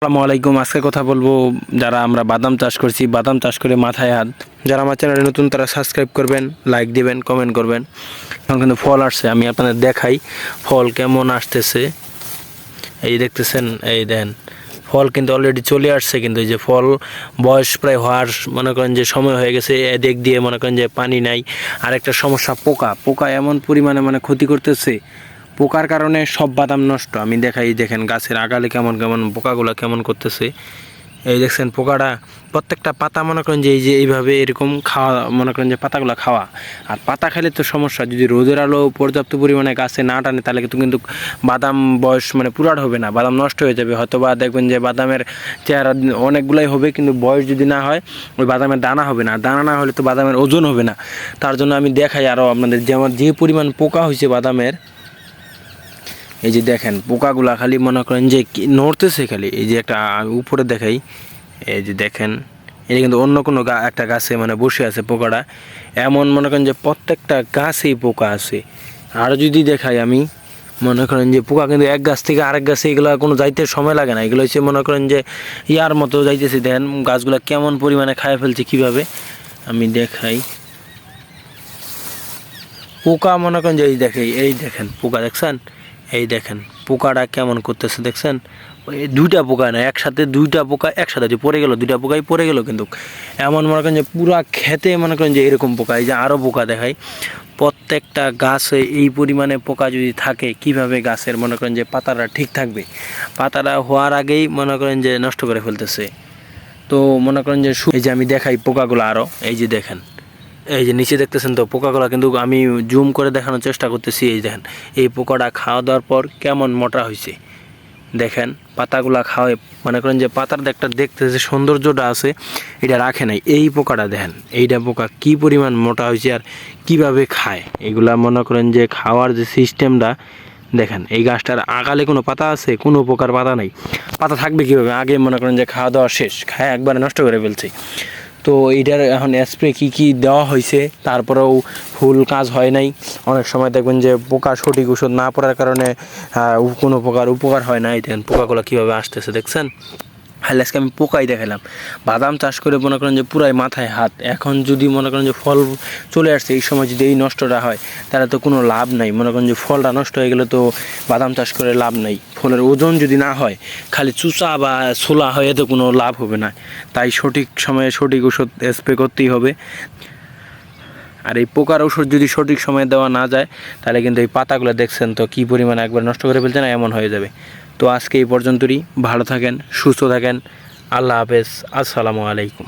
আসসালামু আলাইকুম। আজকে কথা বলব যারা আমরা বাদাম চাষ করছি, বাদাম চাষ করে মাথায় হাত। যারা আমার চ্যানেলে নতুন, তারা সাবস্ক্রাইব করবেন, লাইক দিবেন, কমেন্ট করবেন। এখন কিন্তু ফল আসছে, আমি আপনাদের দেখাই ফল কেমন আসতেছে। এই দেখতেছেন, এই দেন, ফল কিন্তু অলরেডি চলে আসছে কিন্তু এই যে ফল বয়স প্রায় হওয়ার মনে করেন যে সময় হয়ে গেছে, এদিক দিয়ে মনে করেন যে পানি নাই। আর একটা সমস্যা পোকা পোকা এমন পরিমাণে মানে ক্ষতি করতেছে পোকার কারণে সব বাদাম নষ্ট। আমি দেখাই, দেখেন গাছের আগালে কেমন কেমন পোকাগুলো কেমন করতেছে। এই দেখছেন পোকাটা প্রত্যেকটা পাতা মনে করেন যে এই যে এইভাবে এরকম খাওয়া, মনে করেন যে পাতাগুলো খাওয়া। আর পাতা খেলে তো সমস্যা, যদি রোদের আলো পর্যাপ্ত পরিমাণে গাছে না টানে, তাহলে কিন্তু কিন্তু বাদাম বয়স মানে পুরাট হবে না, বাদাম নষ্ট হয়ে যাবে। হয়তো বা দেখবেন যে বাদামের চেহারা অনেকগুলাই হবে, কিন্তু বয়স যদি না হয়, ওই বাদামের দানা হবে না। দানা না হলে তো বাদামের ওজন হবে না। তার জন্য আমি দেখাই আরও আপনাদের যেমন যে পরিমাণ পোকা হয়েছে বাদামের এই যে দেখেন, পোকাগুলা খালি মনে করেন যে নড়তেছে খালি। এই যে একটা উপরে দেখাই। এই যে দেখেন, এটা কিন্তু অন্য কোনো গা, একটা গাছে মানে বসে আছে পোকাটা। এমন মনে করেন যে প্রত্যেকটা গাছেই পোকা আছে। আর যদি দেখাই আমি, মনে করেন যে পোকা কিন্তু এক গাছ থেকে আরেক গাছে এগুলো কোনো যাইতে সময় লাগে না। এগুলো হচ্ছে মনে করেন যে ইয়ার মতো যাইতেছে। দেখেন, গাছগুলো কেমন পরিমাণে খায় ফেলছে কীভাবে? আমি দেখাই। পোকা মনে করেন যে এই দেখে এই দেখেন, পোকা দেখছেন? এই দেখেন, পোকাটা কেমন করতেছে দেখছেন? দুইটা পোকা না, একসাথে দুইটা পোকা একসাথে যে পড়ে গেল, দুইটা পোকাই পড়ে গেল কিন্তু। এমন মনে করেন যে পুরা খেতে মনে করেন যে এরকম পোকা, এই যে আরও পোকা দেখায় প্রত্যেকটা গাছে এই পরিমাণে পোকা যদি থাকে, কীভাবে গাছের মনে করেন যে পাতাটা ঠিক থাকবে? পাতাটা হওয়ার আগেই মনে করেন যে নষ্ট করে ফেলতেছে। তো মনে করেন যে এই যে আমি দেখাই পোকাগুলো আরও এই যে দেখেন। এই যে নিচে দেখতেছেন তো পোকাগুলো কিন্তু আমি জুম করে দেখানোর চেষ্টা করতেছি, এই দেখেন, এই পোকাটা খাওয়া দাওয়ার পর কেমন মোটা হয়েছে দেখেন, পাতাগুলা খাওয়ায়, মনে করেন যে পাতার একটা দেখতে যে সৌন্দর্যটা আছে, এটা রাখে নাই। এই পোকাটা দেখেন, এইটা পোকা কি পরিমাণ মোটা হয়েছে আর কীভাবে খায়? এগুলা মনে করেন যে খাওয়ার যে সিস্টেমটা, দেখেন, এই গাছটার আগালে কোনো পাতা আছে, কোনো প্রকার পাতা নাই। পাতা থাকবে কীভাবে? আগে মনে করেন যে খাওয়া দাওয়া শেষ, খায়, একবারে নষ্ট করে ফেলছে। তো এইটার এখন স্প্রে কি কি দেওয়া হয়েছে তারপরেও ফুল কাজ হয় নাই। অনেক সময় দেখবেন যে পোকা সঠিক ওষুধ না পড়ার কারণে কোনো প্রকার উপকার হয় না। এই দেখেন পোকাগুলো কীভাবে আসতেছে, দেখছেন? হালে আজকে আমি পোকাই দেখালাম। বাদাম চাষ করে মনে করেন যে পুরাই মাথায় হাত। এখন যদি মনে করেন যে ফল চলে আসছে, এই সময় যদি এই নষ্টটা হয়, তাহলে তো কোনো লাভ নাই। মনে করেন যে ফলটা নষ্ট হয়ে গেলে তো বাদাম চাষ করে লাভ নাই। ফলের ওজন যদি না হয়, খালি চুচা বা ছোলা হয়ে তো কোনো লাভ হবে না। তাই সঠিক সময়ে সঠিক ওষুধ স্প্রে করতেই হবে। আর এই পোকার ওষুধ যদি সঠিক সময়ে দেওয়া না যায়, তাহলে কিন্তু এই পাতাগুলো দেখছেন তো কী পরিমাণে একবার নষ্ট করে ফেলছে না এমন হয়ে যাবে। তো আজকে এই পর্যন্তই। ভালো থাকেন সুস্থ থাকেন। আল্লাহ হাফেজ। আসসালামু আলাইকুম।